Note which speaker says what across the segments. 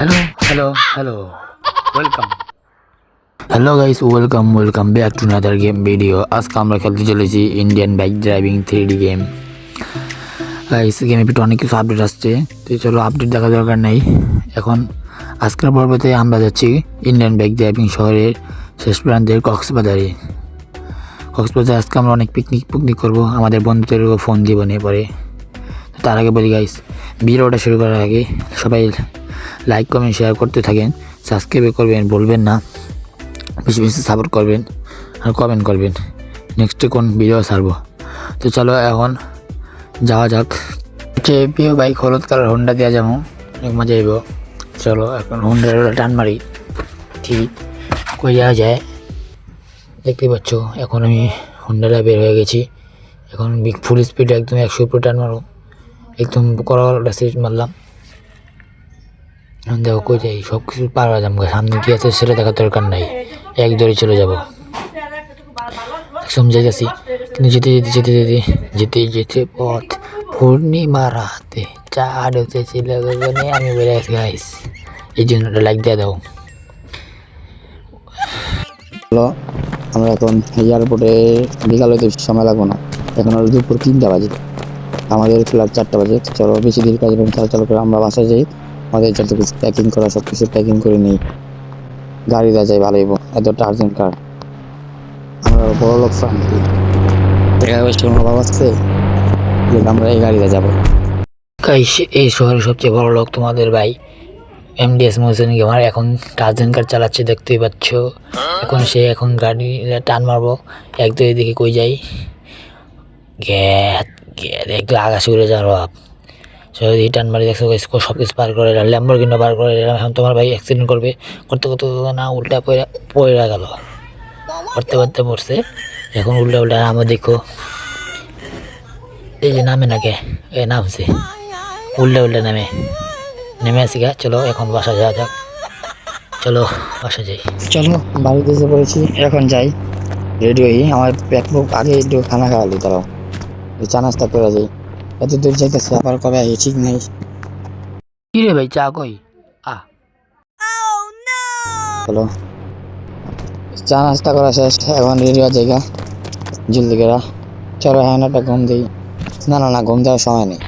Speaker 1: Hello hello hello welcome hello guys welcome welcome back to another game video আজকে আমরা খেলতে চলেছি Indian bike driving three D game guys গেমে একটু অনেক কিছু আপডেট আসছে। তো চলো আপডেট দেখা দরকার নেই। এখন আজকের পর্বতে আমরা যাচ্ছি ইন্ডিয়ান বাইক ড্রাইভিং শহরের শেষ প্রান্তের কক্সবাজারে। কক্সবাজারে আজকে আমরা অনেক পিকনিক পিকনিক করব। আমাদের বন্ধুদেরও ফোন দিব নিয়ে পরে। তার আগে বলি গাইস ভিডিওটা শুরু করার আগে সবাই লাইক কমেন্ট শেয়ার করতে থাকেন। সাবস্ক্রাইব করবেন, বলবেন না। বেশি বেশি সাপোর্ট করবেন আর কমেন্ট করবেন। নেক্সটে কোন ভিডিও ছাড়বো? তো চলো এখন যাওয়া যাক। যে প্রিয় বাইক হলুদ কালার হোন্ডা দেওয়া যাব। অনেক মজা আইব চলো এখন হোন্ডার টান মারি। ঠিক কই যাওয়া যায়। দেখতে পাচ্ছ, এখন আমি হোন্ডাটা বের হয়ে গেছি। এখন ফুল স্পিডে একদম একশো উপরে টান মারো একদম কড়াটা সিট মারলাম। দেখো কই যাই? সব কিছু পার যাব সামনে কি আছে সেটা দেখার দরকার নাই। এক দৌড়ে চলে যাব। সমঝে গেছি কিন্তু যেতে যেতে যেতে যেতে যেতে যেতে পথ পূর্ণিমা রাতে চাঁদ উঠেছিল আমি বেড়ে গেছি গাইস এই জন্য লাইক দিয়ে দাও।
Speaker 2: হলো আমরা এখন এয়ারপোর্টে বিকাল হইতে সময় লাগবো না। এখন আর দুপুর তিনটা বাজে। আমাদের ফ্লাইট চারটা বাজে। চলো, বেশি দেরি কাজ চলো, চালু করে আমরা বাসায় যাই। আমাদের যত কিছু প্যাকিং করা সব কিছু প্যাকিং করে নিই। গাড়ি দেওয়া যায় ভালোই এতটা আর্জেন্ট কার? আমরা বড় লোক ফ্যামিলি টাকা পয়সা কোনো অভাব আছে? যে আমরা এই গাড়িতে যাব।
Speaker 1: এই শহরের সবচেয়ে বড় লোক তোমাদের ভাই। এমডিএস মোহসেন গেমার এখন টার্জেন কার চালাচ্ছে, দেখতেই পাচ্ছ। এখন সে এখন গাড়ি টান মারবো। এক দুই দিকে কই যাই? গ্যাত গ্যাত, একটু আকাশে উড়ে যাওয়ার ভাব টান মারি দেখছ সব কিছু পার করে ল্যাম্বর কিনা পার করে এলাম। এখন তোমার ভাই অ্যাক্সিডেন্ট করবে, করতে করতে না, উল্টা পড়ে পড়ে গেল। করতে করতে পড়ছে এখন উল্টা উল্টা আমার দেখো। এই যে নামে নাকে, এ নামছে। উল্টে উল্টে নেমে। নেমে আসি গা, চলো এখন বাসা যাওয়া যাক। চলো বাসা যাই।
Speaker 2: চলো, বাড়িতে এসে পড়েছি, এখন যাই। রেডি হই, আমার পেট মুখ আগে একটু খানা খাওয়ালি তারাও চা নাস্তা করে যাই। এত দূর যাইতেছে আবার কবে আই ঠিক নেই।
Speaker 1: কি রে ভাই চা কই? আ।
Speaker 2: চলো চা নাস্তা করা শেষ এখন রেডি হওয়ার জায়গা জলদি করে চলো হ্যাঁ একটা ঘুম দিই। না না না ঘুম দেওয়ার সময় নেই।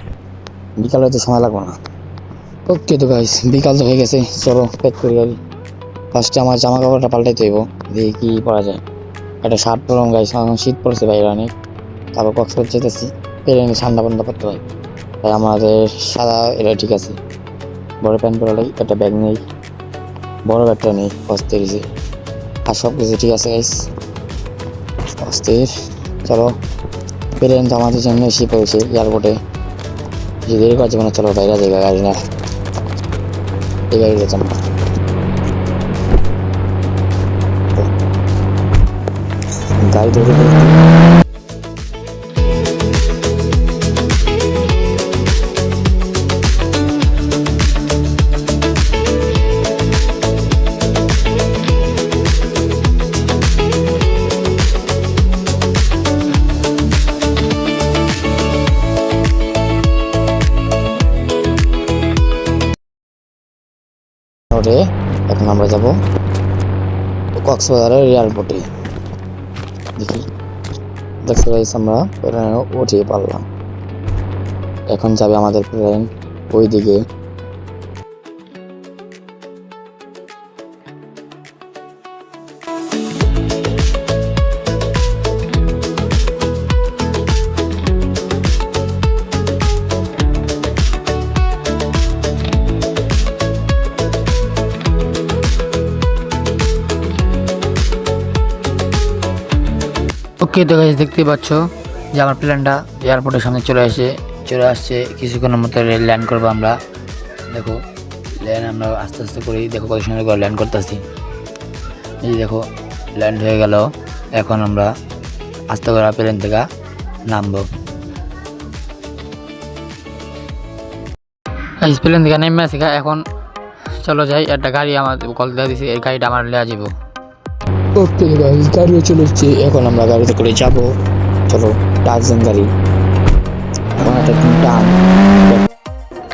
Speaker 2: বিকাল হইতে সময় লাগবে না। ওকে তো গাইস বিকাল তো হয়ে গেছে চলো প্যাক করে গাড়ি। ফার্স্টে আমার জামা কাপড়টা পাল্টাইতে হইব দেখি কি পরা যায়। একটা শার্ট পরলাম গাইস এখন শীত পড়ছে বাইরে অনেক। তারপর কক্সবাজার যেতেছি পেরে নিয়ে ঠান্ডা পড়তে হয়। তাই আমাদের সাদা এটা ঠিক আছে। বড় প্যান্ট পরা লাগে, একটা ব্যাগ নেই, বড় ব্যাগটা নেই, অস্থির যে। আর সব কিছু ঠিক আছে গাইস অস্থির। চলো প্লেন তো আমাদের জন্য এসে পড়েছে এয়ারপোর্টে যে দেরি করছে মানে চলো, বাইরে জায়গা গাড়ি না। এই গাড়িতে চলো। গাড়ি ধরে ওঠে এখন আমরা যাব। কক্সবাজারের এয়ারপোর্টে দেখি, দেখতে পাইছি আমরা প্লেনে উঠিয়ে পারলাম। এখন যাবে আমাদের প্লেন ওই
Speaker 1: ওকে তো গাইস দেখতেই পাচ্ছ যে আমার প্ল্যানটা এয়ারপোর্টের সামনে চলে আসে, চলে আসছে, কিছুক্ষণের মতো রেল ল্যান্ড করব আমরা। দেখো ল্যান্ড আমরা আস্তে আস্তে করেই দেখো কত সময় করে ল্যান্ড করতেছি। এই দেখো ল্যান্ড হয়ে গেল। এখন আমরা আস্তে করে প্লেন থেকে নামবো। প্লেন থেকে নেমে আসি এখন চলো যাই, একটা গাড়ি আমার কল দিয়ে দিছি। এই গাড়িটা আমার লেয়া যাব
Speaker 2: ওকে গাইস গাড়িও চলে এসছে এখন আমরা গাড়িতে করে যাব। চলো টার্জেন গাড়ি। এখন একটা টান।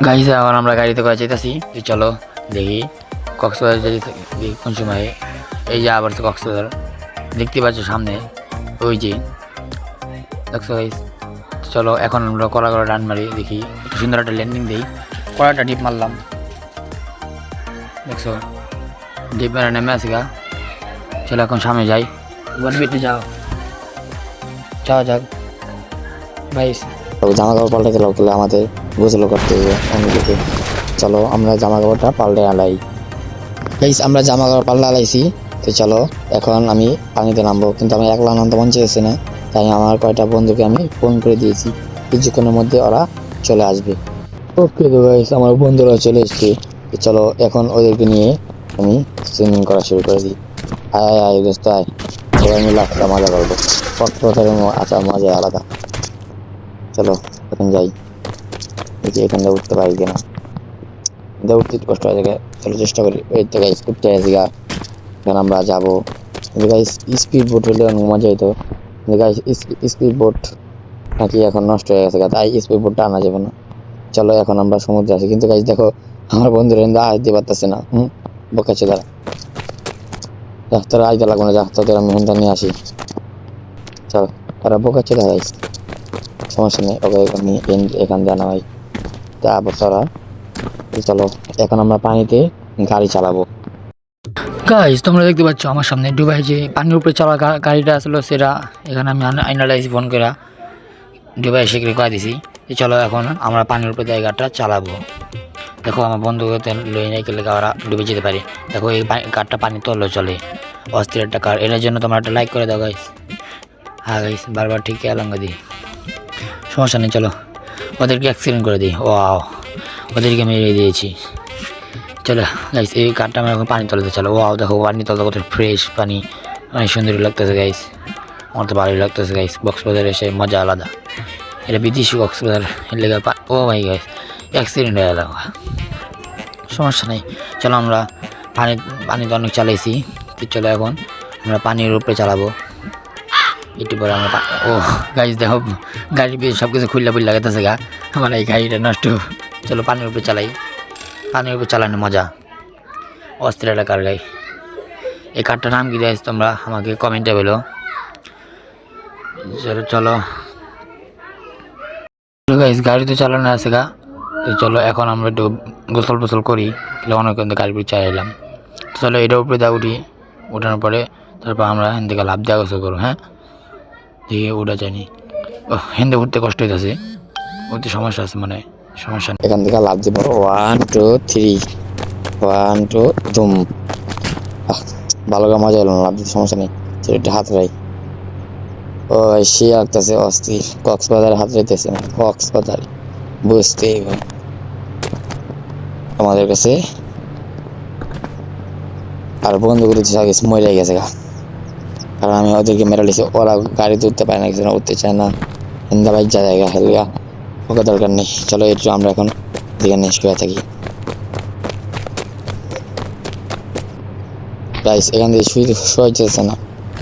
Speaker 1: গাইস এখন আমরা গাড়িতে করে যেতেছি চলো, দেখি। কক্সবাজার যদি দেখি কোন সময়। এই যে আবার কক্সবাজার। দেখতে পাচ্ছ সামনে, ওই যে। দেখছ গাইস চলো, এখন আমরা কলা কলা ডান মারি, দেখি। সুন্দর একটা ল্যান্ডিং দিই। কলাটা ডিপ মারলাম। দেখছ? ডিপ মারা নেমে আসি গা। চলো এখন সামনে যাই। মিনিটে যাও। যাও যাক। ভাইস
Speaker 2: জামা কাপড় পাল্টাতে লাগলে আমাদের গোসল করতে হবে অন্যদিকে চলো আমরা জামা কাপড়টা পাল্টে আলাই গাইস আমরা জামা কাপড় পাল্টে আলাইছি তো চলো এখন আমি পানিতে নামবো। কিন্তু আমি একলা নামতে মন চেয়েছে না। তাই আমার কয়টা বন্ধুকে আমি ফোন করে দিয়েছি। কিছুক্ষণের মধ্যে ওরা চলে আসবে। ওকে তো গাইস আমার বন্ধুরা চলে এসছে। তো চলো এখন ওদেরকে নিয়ে আমি সুইমিং করা শুরু করে দিই। আয় আয় দোস্ত, আয়। সবাই মিলে একটা মজা করব। কক্সবাজারের আচ্ছা মজা আলাদা। চলো, এখন যাই। দেখি এখান থেকে উঠতে পারি কিনা। এখান উঠতে কষ্ট হয়ে যাবে চলো চেষ্টা করি। এই তো গাইস উঠতে আসি গা। এখন আমরা যাব। গাইস স্পিড বোট হলে অনেক মজা হইতো। গাইস স্পিড বোট নাকি এখন নষ্ট হয়ে গেছে তাই স্পিড বোটটা আনা যাবে না। চলো, এখন আমরা সমুদ্রে আসি কিন্তু গাইস দেখো, আমার বন্ধুরা কিন্তু আসতে পারতেছে না। হুম? বোকাচ্ছে তারা যা তোরা আইতে লাগবে না যা তোদের আমি হুন্ডা নিয়ে আসি। চল তারা বোকাচ্ছে গাইস সমস্যা নেই, ওকে আমি এখান দিয়ে আনা হয় তারপর তারা চলো, এখন আমরা পানিতে গাড়ি চালাবো।
Speaker 1: গাইস তোমরা দেখতে পাচ্ছ আমার সামনে ডুবাই যে পানির উপরে চলা গাড়িটা আসলো, সেটা এখানে আমি আইনালাইজ ফোন করে ডুবাই শিখরে করে দিছি। চলো এখন আমরা পানির উপরে দিয়ে গাড়িটা চালাবো। দেখো, আমার বন্ধুকে লই নাই, গেলে ওরা ডুবে যেতে পারে। দেখো, এই গাড়টা পানি তললো চলে। অস্থির একটা কার এটার জন্য তোমরা একটা লাইক করে দাও গাইস হ্যাঁ গাইস বারবার ঠিক আলঙ্গা দিই। সমস্যা নেই, চলো। ওদেরকে অ্যাক্সিডেন্ট করে দিই। ও ওদেরকে মেরে দিয়েছি। চলো গাইস এই কারটা আমরা এখন পানি তলাতে চলো ওয়াও দেখো পানি তলাতে কত ফ্রেশ পানি। অনেক সুন্দর লাগতেছে গাইস আমার তো ভালোই লাগতেছে গাইস কক্সবাজারে এসে মজা আলাদা। এটা বিদেশি কক্সবাজার। লেগে ও মাই গাইস অ্যাক্সিডেন্ট হয়ে গেল। সমস্যা নেই। চলো আমরা পানি পানি তো অনেক চালাইছি। তো চলো এখন আমরা পানির উপরে চালাবো। একটু পরে আমরা ও গাড়ি দেখো, গাড়ির পিছনে সব কিছু খুললে বুল লাগাতেছে গা। আমার এই গাড়িটা নষ্ট। চলো পানির উপরে চালাই। পানির উপর চালানো মজা। অস্থির একটা কার গাই এই কারটার নাম কি দিয়েছ তোমরা? আমাকে কমেন্টে বলো। চলো চলো। গাড়ি তো চালানো আছে গা। তো চলো এখন আমরা একটু গোসল ফসল করি, তাহলে অনেক কিন্তু গাড়ির উপরে চালাইলাম চলো এটার উপরে দা উঠি। উঠানোর পরে তারপর আমরা হেন থেকে লাভ দেওয়া গোসল করব হ্যাঁ? দেখি ওটা জানি। ও হেন্দে উঠতে কষ্ট হইতেছে। উঠতে সমস্যা আছে মানে সমস্যা নেই।
Speaker 2: এখান থেকে লাভ দিব। One two three one two ধুম ভালো করে মজা হলো লাভ দিতে সমস্যা নেই। একটু হাত রাই ও সে আঁকতেছে অস্থির। কক্সবাজারে হাত রাইতেছে না কক্সবাজার। বুঝতেই হবে। আমাদের কাছে আর বন্ধুগুলো আগে মরে গেছে গা। কারণ আমি ওদেরকে মেরে লিছি ওরা গাড়িতে উঠতে পারে না, কিছু উঠতে চায় না। হিন্দা বাইক যা জায়গা হেলগা ওকে দরকার নেই। চলো, একটু আমরা এখন দিকে শুয়ে থাকি। প্রাইস এখান থেকে শুয়ে, শোয়া যেতেছে না।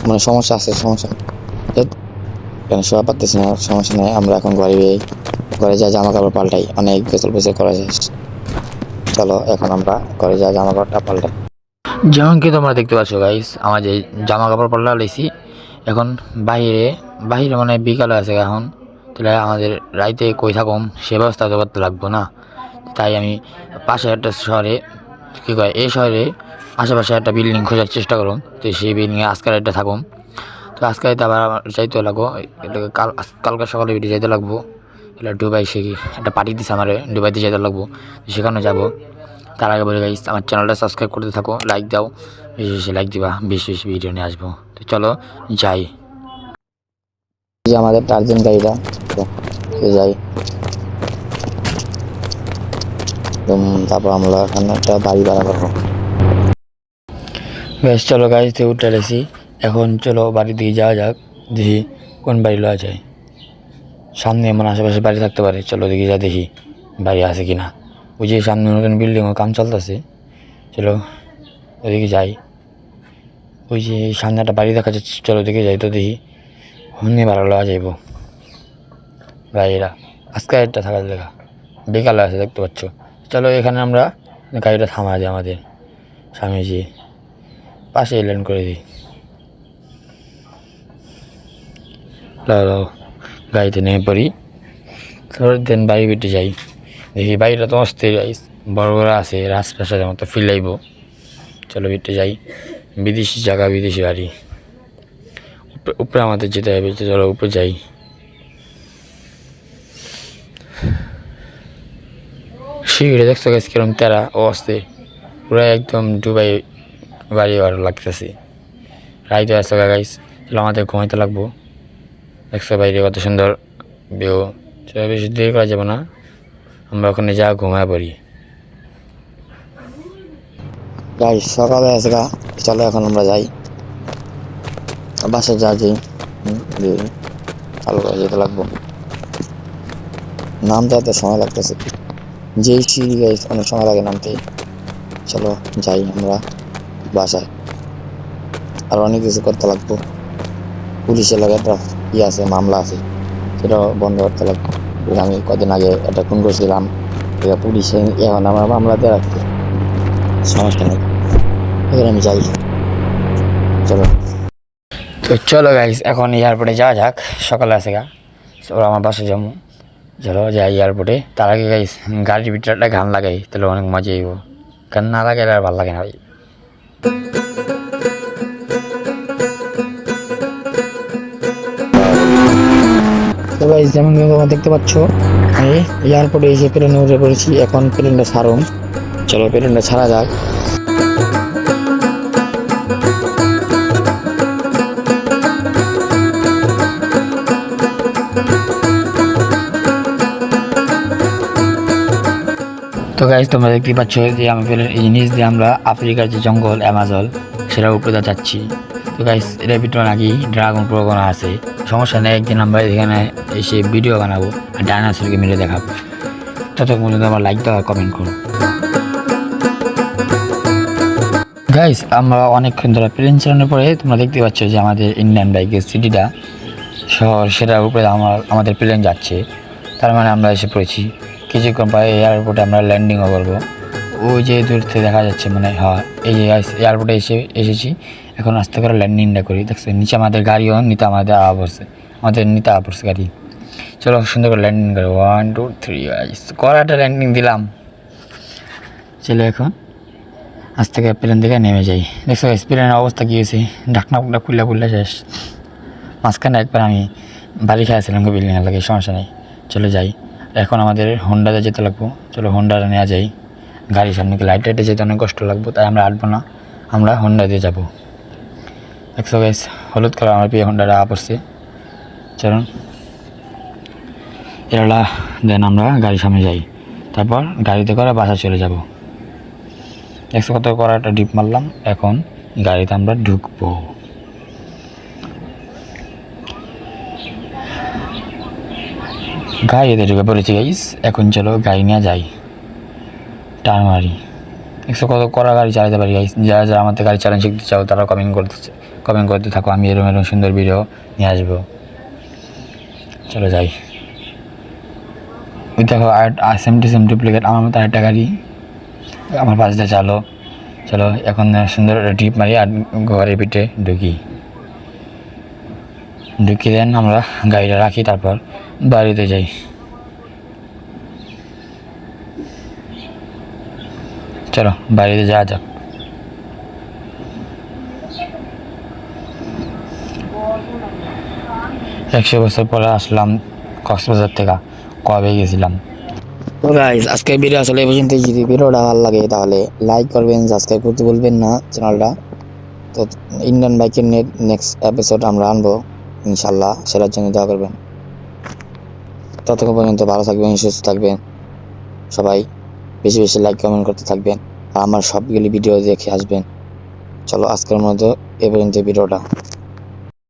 Speaker 2: মানে সমস্যা আছে, সমস্যা। এখানে শোয়া পারতেছি না, সমস্যা নেই। আমরা এখন গিয়ে ঘরে যা জামা কাপড় পাল্টাই, অনেক গোসল ফোসল করা শেষ চলো, এখন আমরা ঘরে যা জামা কাপড়টা পাল্টাই।
Speaker 1: যেমন কি তোমরা দেখতে পাচ্ছ গাইস আমার যে জামা কাপড় পাল্টা লাইছি এখন বাইরে বাইরে মানে বিকালে আছে এখন। তাহলে আমাদের রাইতে কই থাকুম, সে ব্যবস্থা তো করতে লাগবো না। তাই আমি পাশে একটা শহরে, কী কয়, এই শহরে আশেপাশে একটা বিল্ডিং খোঁজার চেষ্টা করুন তো সেই বিল্ডিংয়ে আজকাল একটা থাকুম। তো আজকাল তো আবার যাইতে লাগবো কাল কালকে সকালে বেরিয়ে যাইতে লাগবো। এটা ডুবাই শিখি একটা পার্টি দিছে আমার ডুবাইতে যেতে লাগবো সেখানে যাব। তার আগে বলে গাইস আমার চ্যানেলটা সাবস্ক্রাইব করতে থাকো লাইক দাও বেশি বেশি লাইক দিবা বেশি বেশি ভিডিও নিয়ে আসব। তো চলো যাই।
Speaker 2: যে আমাদের টার্জেন গাড়িটা যাই। তারপর আমরা এখানে একটা বাড়ি ভাড়া করব
Speaker 1: বেশ চলো গাড়িতে উঠে এখন চলো বাড়ি দিকে যাওয়া যাক দেখি কোন বাড়ি লওয়া যায়। সামনে এমন আশেপাশে বাড়ি থাকতে পারে। চলো দেখি যা দেখি বাড়ি আছে কি না ওই যে সামনে নতুন বিল্ডিংও কাম চলতেছে। চলো ওদিকে যাই। ওই যে সামনে একটা বাড়ি দেখা যাচ্ছে। চলো ওদিকে যাই তো দেখি। হন্যে ভালো লওয়া যাইব। ভাইয়েরা আজকে একটা থাকার দেখা বিকালে আছে, দেখতে পাচ্ছ। চলো এখানে আমরা গাড়িটা থামা দেয় আমাদের স্বামীজি। পাশে ল্যান্ড করে দিই। লাও। গাড়িতে নেমে পড়ি। তারপর দেন বাড়ি বিটে যাই। দেখি বাড়িটা তো অস্থির বড় বড় আছে, রাজপ্রাসাদের মতো ফিল আইব। চলো বিটে যাই। বিদেশি জায়গা, বিদেশি বাড়ি। উপরে আমাদের যেতে হবে চলো উপরে যাই। সিঁড়ি দেখছ গাছ কিরম তেরা? ও অস্থির। পুরো একদম ডুবাই বাড়ি বাড়ি লাগতেছে। রাইতে আসছে গাইস চলো আমাদের ঘুমাইতে লাগবো। দেখছ বাইরে কত সুন্দর ভিউ চলো বেশি দেরি করা যাবে না। আমরা ওখানে যা ঘুমায় পড়ি।
Speaker 2: গাই সকালে আছে গা। চলো এখন আমরা যাই। বাসে যা যাই চালু করে যেতে লাগবো। নামতে এত সময় লাগতেছে। যেই সিঁড়ি গাই অনেক সময় লাগে নামতে। চলো যাই আমরা বাসায়। আর অনেক কিছু করতে লাগবো। পুলিশের লাগে একটা ই আছে, মামলা আছে, সেটাও বন্ধ করতে লাগবে। আমি কদিন আগে একটা খুন করছিলাম এটা পুলিশে এখন আমার মামলাতে রাখছে সমস্যা নেই, এবার আমি যাই। চলো।
Speaker 1: তো চলো গাইস এখন এয়ারপোর্টে যাওয়া যাক, সকালে আছে গা। ওরা আমার বাসে যাব। চলো যাই এয়ারপোর্টে তার আগে গাইস গাড়ির ভিতরে একটা গান লাগাই, তাহলে অনেক মজা আইব গান না লাগাইলে আর ভালো লাগে না ভাই।
Speaker 2: তো গাইস যেমন তোমরা দেখতে পাচ্ছ, আমি এয়ারপোর্টে এসে প্লেনে উঠে পড়েছি, এখন প্লেনটা ছাড়ুন চলো প্লেনটা ছাড়া যাক।
Speaker 1: তো গাইস তোমরা দেখতে পাচ্ছ যে আমি এই জিনিস দিয়ে আমরা আফ্রিকার যে জঙ্গল অ্যামাজন সেটা উপরে যাচ্ছি। তো গাইস এটার ভিতরে নাকি ড্রাগন প্রোগ্রাম আছে। সমস্যা নেই, একদিন আমরা এখানে এসে ভিডিও বানাবো আর ডাইনাসরকে মিলে দেখাবো। ততক্ষণ পর্যন্ত আমার লাইক দাও কমেন্ট করো। গাইস আমরা অনেকক্ষণ ধরে প্লেন চালানোর পরে তোমরা দেখতে পাচ্ছ যে আমাদের ইন্ডিয়ান বাইকের সিটিটা শহর সেটার উপরে আমার, আমাদের প্লেন যাচ্ছে। তার মানে আমরা এসে পড়েছি। কিছুক্ষণ পরে এয়ারপোর্টে আমরা ল্যান্ডিংও করব। ওই যে দূর থেকে দেখা যাচ্ছে মানে হ্যাঁ এই যে এয়ারপোর্টে এসে, এসেছি। এখন আস্তে করে ল্যান্ডিংটা করি দেখছ নিচে আমাদের গাড়িও নিতে আমাদের আওয়া পড়ছে। আমাদের নিতে আওয়া পড়ছে গাড়ি। চলো, সুন্দর করে ল্যান্ডিং করি। ওয়ান টু থ্রি করাটা ল্যান্ডিং দিলাম? চলো এখন, আজ থেকে প্লেন থেকে নেমে যাই। দেখছ প্লেনের অবস্থা কী হয়েছে? ঢাকনা ফুকনা খুললে খুললে শেষ। মাঝখানে একবার আমি বাড়ি খেয়েছিলাম বিল্ডিংয়ের লাগে সমস্যা নেই। চলে যাই। এখন আমাদের হোন্ডাতে যেতে লাগবো। চলো হোন্ডাটা নেওয়া যাই। গাড়ির সামনে লাইট টাইটে যেতে অনেক কষ্ট লাগবো, তাই আমরা আটবো না। আমরা হোন্ডা দিয়ে যাব। একশো গাইস হলুদ কালার আমার প্রিয় হোন্ডাটা পড়ছে চলুন। এরা দেন আমরা গাড়ির সামনে যাই। তারপর গাড়িতে করে বাসা চলে যাব। একশো কত করা একটা ডিপ মারলাম, এখন গাড়িতে আমরা ঢুকবো। গাড়িতে ঢুকে পড়েছি গাইস এখন চলো গাড়ি নিয়ে যাই। টান মারি একশো কত করা গাড়ি চালাতে পারি যারা যারা আমাদের গাড়ি চালানো শিখতে চাও, তারা কমেন্ট করতে কমেন্ট করতে থাকো। আমি এরকম এরকম সুন্দর ভিডিও নিয়ে আসব। চলো যাই। দেখো, আর সেমটি সেম ডুপ্লিকেট আমার মতো আরেকটা গাড়ি আমার দিয়ে চালো। চলো, এখন সুন্দর ট্রিপ মারি আর ঘরের পিঠে ঢুকি। ঢুকি দেন আমরা গাড়িটা রাখি, তারপর বাড়িতে যাই। চলো বাড়িতে যাওয়া যাক। একশো বছর পরে আসলাম কক্সবাজার থেকে। কবে গেছিলাম?
Speaker 2: তো গাইস আজকে ভিডিও আসলে এই পর্যন্ত যদি ভিডিওটা ভালো লাগে তাহলে লাইক করবেন সাবস্ক্রাইব করতে বলবেন না চ্যানেলটা তো ইন্ডিয়ান বাইকের নেট নেক্সট এপিসোড আমরা আনব, ইনশাল্লাহ। সেটার জন্য দোয়া করবেন। ততক্ষণ পর্যন্ত ভালো থাকবেন, সুস্থ থাকবেন। সবাই বেশি বেশি লাইক কমেন্ট করতে থাকবেন। আর আমার সবগুলি ভিডিও দেখে আসবেন। চলো আজকের মতো এ পর্যন্ত ভিডিওটা।